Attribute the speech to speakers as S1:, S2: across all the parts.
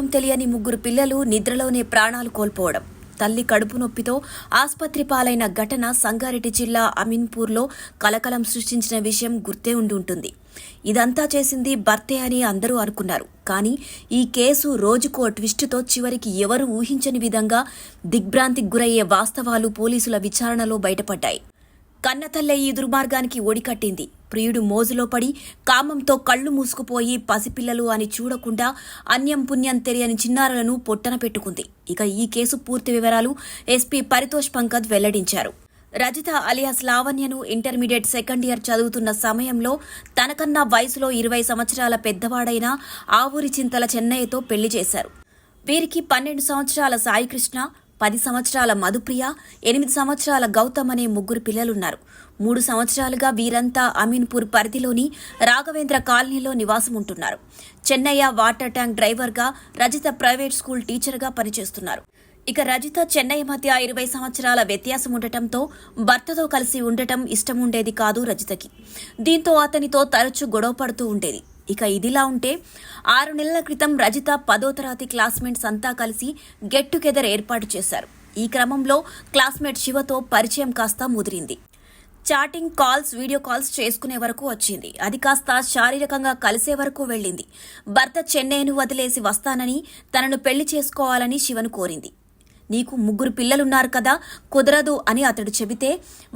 S1: పాపం తెలియని ముగ్గురు పిల్లలు నిద్రలోనే ప్రాణాలు కోల్పోవడం. తల్లి కడుపు నొప్పితో ఆసుపత్రి పాలైన ఘటన సంగారెడ్డి జిల్లా అమీన్పూర్లో కలకలం సృష్టించిన విషయం గుర్తే ఉండి ఉంటుంది ఇదంతా చేసింది భర్తే అని అందరూ అనుకున్నారు. కానీ ఈ కేసు రోజుకో ట్విస్టుతో చివరికి ఎవరు ఊహించని విధంగా దిగ్భ్రాంతికి గురయ్యే వాస్తవాలు పోలీసుల విచారణలో బయటపడ్డాయి. కన్నతల్లే ఈ దుర్మార్గానికి ఒడికట్టింది. ప్రియుడు మోజులో పడి కామంతో కళ్ళు మూసుకుపోయి పసిపిల్లలు అని చూడకుండా అన్యం పుణ్యం తెలియని చిన్నారులను పొట్టన పెట్టుకుంది. ఇక ఈ కేసు పూర్తి వివరాలు ఎస్పీ పరితోష్ పంకజ్ వెల్లడించారు. రజిత అలియాస్ లావణ్యను ఇంటర్మీడియట్ సెకండ్ ఇయర్ చదువుతున్న సమయంలో తనకన్నా వయసులో ఇరవై సంవత్సరాల పెద్దవాడైన ఆవూరి చింతల చెన్నయ్యతో పెళ్ళి చేశారు. వీరికి పన్నెండు సంవత్సరాల సాయికృష్ణ పది సంవత్సరాల మధుప్రియ ఎనిమిది సంవత్సరాల గౌతమ్ అనే ముగ్గురు పిల్లలున్నారు. మూడు సంవత్సరాలుగా వీరంతా అమీన్పూర్ పరిధిలోని రాఘవేంద్ర కాలనీలో నివాసం ఉంటున్నారు చెన్నయ్య వాటర్ ట్యాంక్ డ్రైవర్గా రజిత ప్రైవేట్ స్కూల్ టీచర్గా పనిచేస్తున్నారు. ఇక రజిత చెన్నై మధ్య ఇరవై సంవత్సరాల వ్యత్యాసం ఉండటంతో భర్తతో కలిసి ఉండటం ఇష్టం ఉండేది కాదు రజితకి. దీంతో అతనితో తరచూ గొడవ పడుతూ ఉండేది. ఇక ఇదిలా ఉంటే ఆరు నెలల క్రితం రజిత పదో తరగతి క్లాస్మేట్స్ అంతా కలిసి గెట్ టుగెదర్ ఏర్పాటు చేశారు. ఈ క్రమంలో క్లాస్మేట్ శివతో పరిచయం కాస్త ముదిరింది. చాటింగ్ కాల్స్ వీడియో కాల్స్ చేసుకునే వరకు వచ్చింది. అది కాస్త శారీరకంగా కలిసే వరకు వెళ్ళింది. భర్త చెన్నైను వదిలేసి వస్తానని తనను పెళ్ళి చేసుకోవాలని శివను కోరింది. నీకు ముగ్గురు పిల్లలున్నారు కదా కుదరదు అని అతడు చెబితే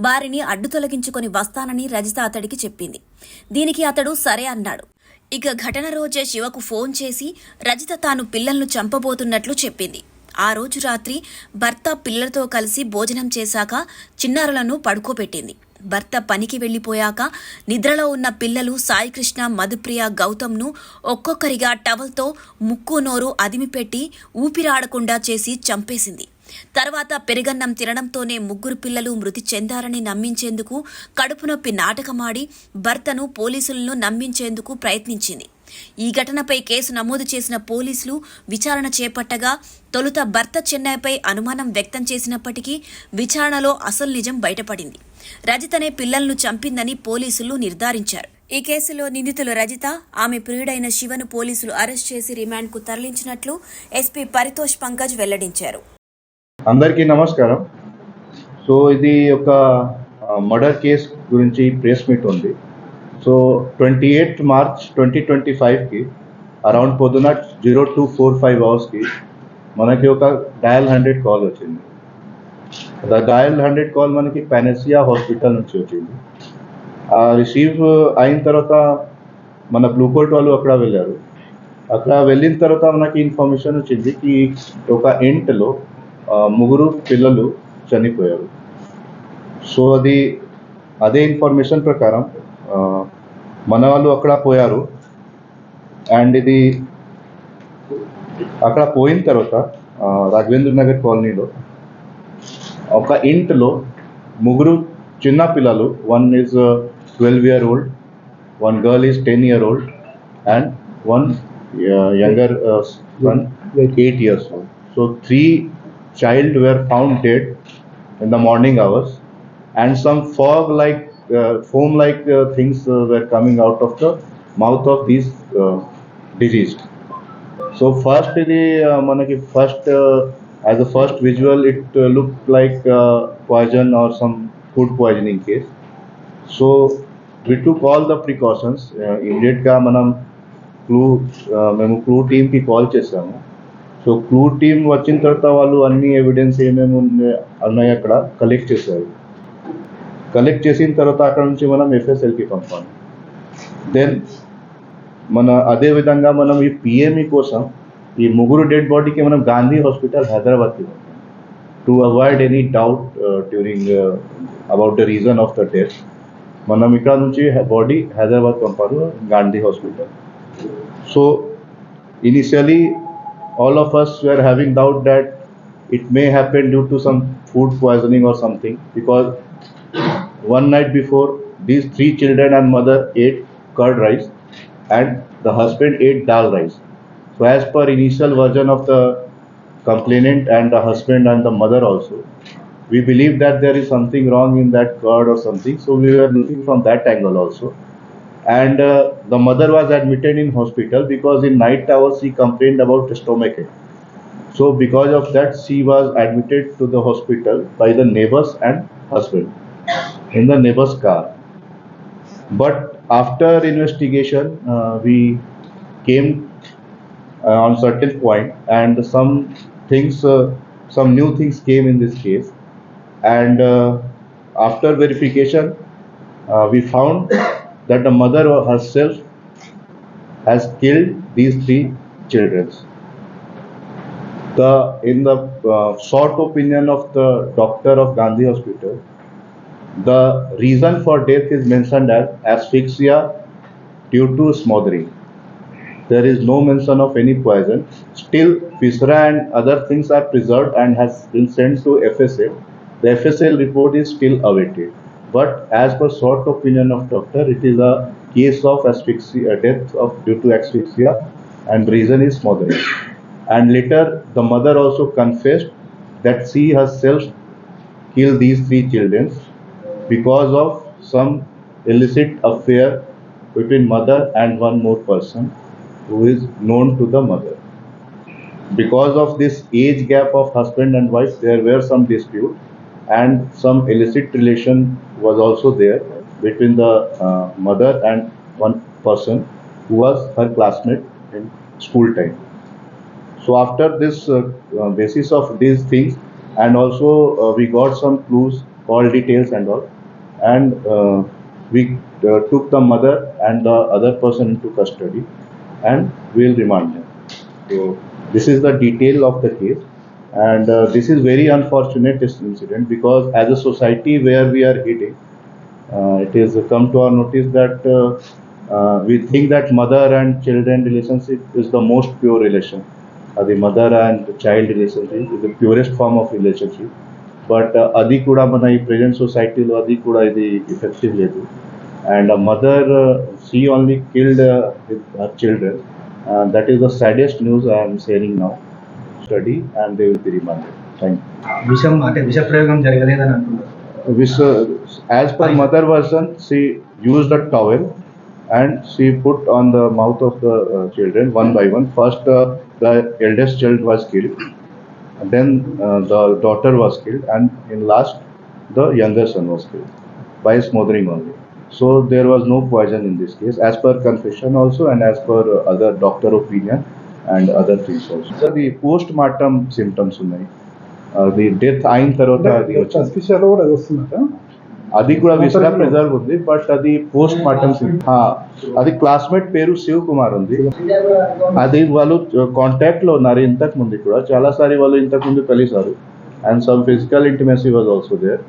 S1: వారిని అడ్డు తొలగించుకొని వస్తానని రజిత అతడికి చెప్పింది. దీనికి అతడు సరే అన్నాడు. ఇక ఘటన రోజే శివకు ఫోన్ చేసి రజిత తాను పిల్లలను చంపబోతున్నట్లు చెప్పింది. ఆ రోజు రాత్రి భర్త పిల్లలతో కలిసి భోజనం చేశాక చిన్నారులను పడుకోబెట్టింది. భర్త పనికి వెళ్ళిపోయాక నిద్రలో ఉన్న పిల్లలు సాయికృష్ణ మధుప్రియ గౌతమ్ను ఒక్కొక్కరిగా టవల్తో ముక్కు నోరు అదిమిపెట్టి ఊపిరాడకుండా చేసి చంపేసింది. తర్వాత పెరుగన్నం తినడంతోనే ముగ్గురు పిల్లలు మృతి చెందారని నమ్మించేందుకు కడుపు నొప్పి నాటకమాడి భర్తను పోలీసులను నమ్మించేందుకు ప్రయత్నించింది. ఈ ఘటనపై కేసు నమోదు చేసిన పోలీసులు విచారణ చేపట్టగా తొలుత భర్త చెన్నైపై అనుమానం వ్యక్తం చేసినప్పటికీ విచారణలో అసలు నిజం బయటపడింది. రజితనే పిల్లలను చంపిందని పోలీసులు నిర్ధారించారు. ఈ కేసులో నిందితులు రజిత ఆమె ప్రియుడైన శివను పోలీసులు అరెస్ట్ చేసి రిమాండ్కు తరలించినట్లు ఎస్పీ పరితోష్ పంకజ్ వెల్లడించారు.
S2: అందరికీ నమస్కారం. సో ఇది ఒక మర్డర్ కేస్ గురించి ప్రెస్ మీట్ ఉంది. So twenty eighth March twenty twenty ఫైవ్కి అరౌండ్ పొద్దున జీరో టూ ఫోర్ ఫైవ్ అవర్స్కి మనకి ఒక డయల్ హండ్రెడ్ కాల్ వచ్చింది. డయల్ హండ్రెడ్ కాల్ మనకి పెనసియా హాస్పిటల్ నుంచి వచ్చింది. రిసీవ్ అయిన తర్వాత మన బ్లూ కోట్ వాళ్ళు అక్కడ వెళ్ళారు. అక్కడ వెళ్ళిన తర్వాత మనకి ఇన్ఫర్మేషన్ వచ్చింది కి ఒక ఇంట్లో ముగ్గురు పిల్లలు చనిపోయారు. సో అది అదే ఇన్ఫర్మేషన్ ప్రకారం మన వాళ్ళు అక్కడ పోయారు. అండ్ ఇది అక్కడ పోయిన తర్వాత రాఘవేంద్ర నగర్ కాలనీలో ఒక ఇంట్లో ముగ్గురు చిన్న పిల్లలు one is twelve year old one girl is ten year old and one younger one eight years old. So three child were found dead in the morning hours, and some fog-like, uh, foam-like uh, things uh, were coming out of the mouth of these uh, deceased. So first ఇది uh, మనకి first uh, as a first visual it uh, looked like uh, poison or some food poisoning case. So we took all the precautions. Uh, immediate గా మనం clue మేము clue టీమ్కి call చేసాము so clue team వచ్చిన తర్వాత వాళ్ళు అన్ని evidence ఏమేమి ఉన్నాయి ఉన్నాయి అక్కడ కలెక్ట్ చేశారు కలెక్ట్ చేసిన తర్వాత అక్కడ నుంచి మనం ఎఫ్ఎస్ఎల్కి పంపాము దెన్ మన అదే విధంగా మనం ఈ పిఎంఈ కోసం ఈ ముగ్గురు డెడ్ బాడీకి మనం గాంధీ హాస్పిటల్ హైదరాబాద్కి పంపాము to avoid any doubt during about the reason of the death మనం ఇక్కడ నుంచి బాడీ హైదరాబాద్ పంపారు Gandhi hospital so initially all of us were having doubt that it may happen due to some food poisoning or something because one night before these three children and mother ate curd rice and the husband ate dal rice. So as per initial version of the complainant and the husband and the mother also we believe that there is something wrong in that curd or something. So we were looking from that angle also and uh, the mother was admitted in hospital because in night hours she complained about stomachache. So because of that, she was admitted to the hospital by the neighbors and husband in the neighbor's car. But after investigation, uh, we came uh, on certain point, and some things, uh, some new things came in this case. And uh, after verification, uh, we found that the mother herself has killed these three children. The in the uh, short opinion of the doctor of Gandhi Hospital, the reason for death is mentioned as asphyxia due to smothering. There is no mention of any poison. Still, viscera and other things are preserved and has been sent to FSL. The FSL report is still awaited. But as per short opinion of doctor, it is a case of asphyxia, death of due to asphyxia, and reason is smothering. And later, the mother also confessed that she herself killed these three children because of some illicit affair between mother and one more person who is known to the mother. Because of this age gap of husband and wife, there were some dispute and some illicit relation was also there between the uh, mother and one person who was her classmate in school time. So after this uh, uh, basis of these things, and also uh, we got some clues, call details and all, and uh, we uh, took the mother and the other person into custody, and we'll remand them. So this is the detail of the case, and uh, this is very unfortunate this incident because as a society where we are heading, uh, it is come to our notice that uh, uh, we think that mother and children relationship is the most pure relation. Uh, the mother and child relationship is the purest form of relationship. But అది కూడా మన ఈ present సొసైటీలో అది కూడా ఇది effective లేదు and mother see only killed with her children that is the saddest news I'm sharing now Study and they will be remanded thank
S3: విషం అంటే విష ప్రయోగం జరగలేదని అంటున్నారు
S2: you with as per mother version she use the towel and she put on the mouth of the uh, children one by one. First, uh, the eldest child was killed, and then uh, the daughter was killed, and in last, the younger son was killed by smothering only. So there was no poison in this case, as per confession also, and as per uh, other doctor opinion And other things also. So the post-mortem symptoms ఉన్నాయి. the death అయిన తర్వాత అది వచ్చింది.
S4: అది
S2: అది కూడా viscera preserve ఉంది but అది పోస్ట్ మార్టం అది క్లాస్మేట్ పేరు శివ్ కుమార్ ఉంది. అది వాళ్ళు కాంటాక్ట్లో ఉన్నారు ఇంతకు ముందు కూడా. చాలా సారి వాళ్ళు ఇంతకు ముందు కలిసారు and some physical intimacy was also there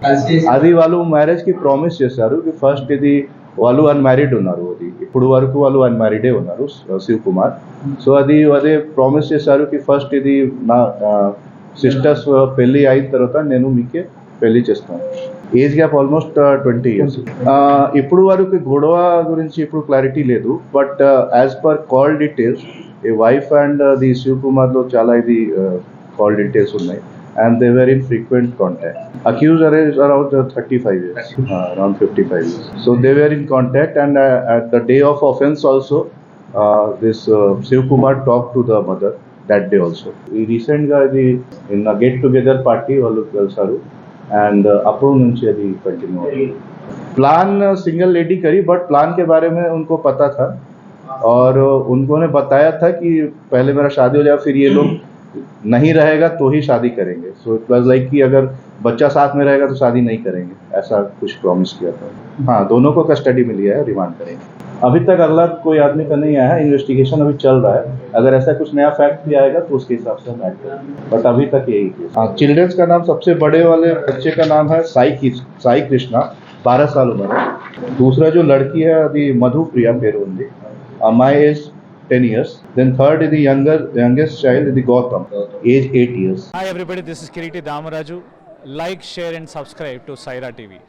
S2: అది వాళ్ళు మ్యారేజ్కి ప్రామిస్ చేశారు. ఫస్ట్ ఇది వాళ్ళు అన్మ్యారీడ్ ఉన్నారు అది. ఇప్పుడు వరకు వాళ్ళు అన్మ్యారీడే ఉన్నారు శివ్ కుమార్. సో అది అదే ప్రామిస్ చేశారు కి ఫస్ట్ ఇది నా సిస్టర్స్ పెళ్ళి అయిన తర్వాత నేను మీకే పెళ్ళి చేస్తాను. Age gap almost twenty years ఇప్పుడు వరకు గొడవ గురించి ఇప్పుడు క్లారిటీ లేదు but as per call details ఈ వైఫ్ అండ్ ది శివ్ కుమార్లో చాలా ఇది కాల్ డీటెయిల్స్ ఉన్నాయి. and they were in frequent contact accused ages around thirty five years around fifty five years so they were in contact and at the day of offence also this Shiv Kumar talk to the mother that day also ఈ recent గా ఇది in get together party వాళ్ళు కలిసారు and approve నుంచి అది continue plan single lady करी but plan के बारे में उनको पता था और उन्होंने बताया था कि पहले मेरा शादी हो जाए फिर ये लोग नहीं रहेगा तो ही शादी करेंगे। सो इट वॉज़ लाइक कि अगर बच्चा साथ में रहेगा तो शादी नहीं करेंगे। ऐसा कुछ प्रॉमिस किया था। हाँ दोनों को कस्टडी मिली है रिमांड करेंगे। अभी तक अगला कोई आदमी का नहीं आया है इन्वेस्टिगेशन अभी चल रहा है। अगर ऐसा कुछ नया फैक्ट भी आएगा तो उसके हिसाब से हम करेंगे। बट अभी तक यही हाँ चिल्ड्रंस का नाम सबसे बड़े वाले बच्चे का नाम है साई साई कृष्णा बारह साल उम्र है। दूसरा जो लड़की है, अभी Madhu Priya पेरोली my age 10 years. Then third is the younger youngest child is the Gotham, age 8 years.
S5: Hi everybody, this is Kiriti Damaraju. Like, share and subscribe to Saira TV.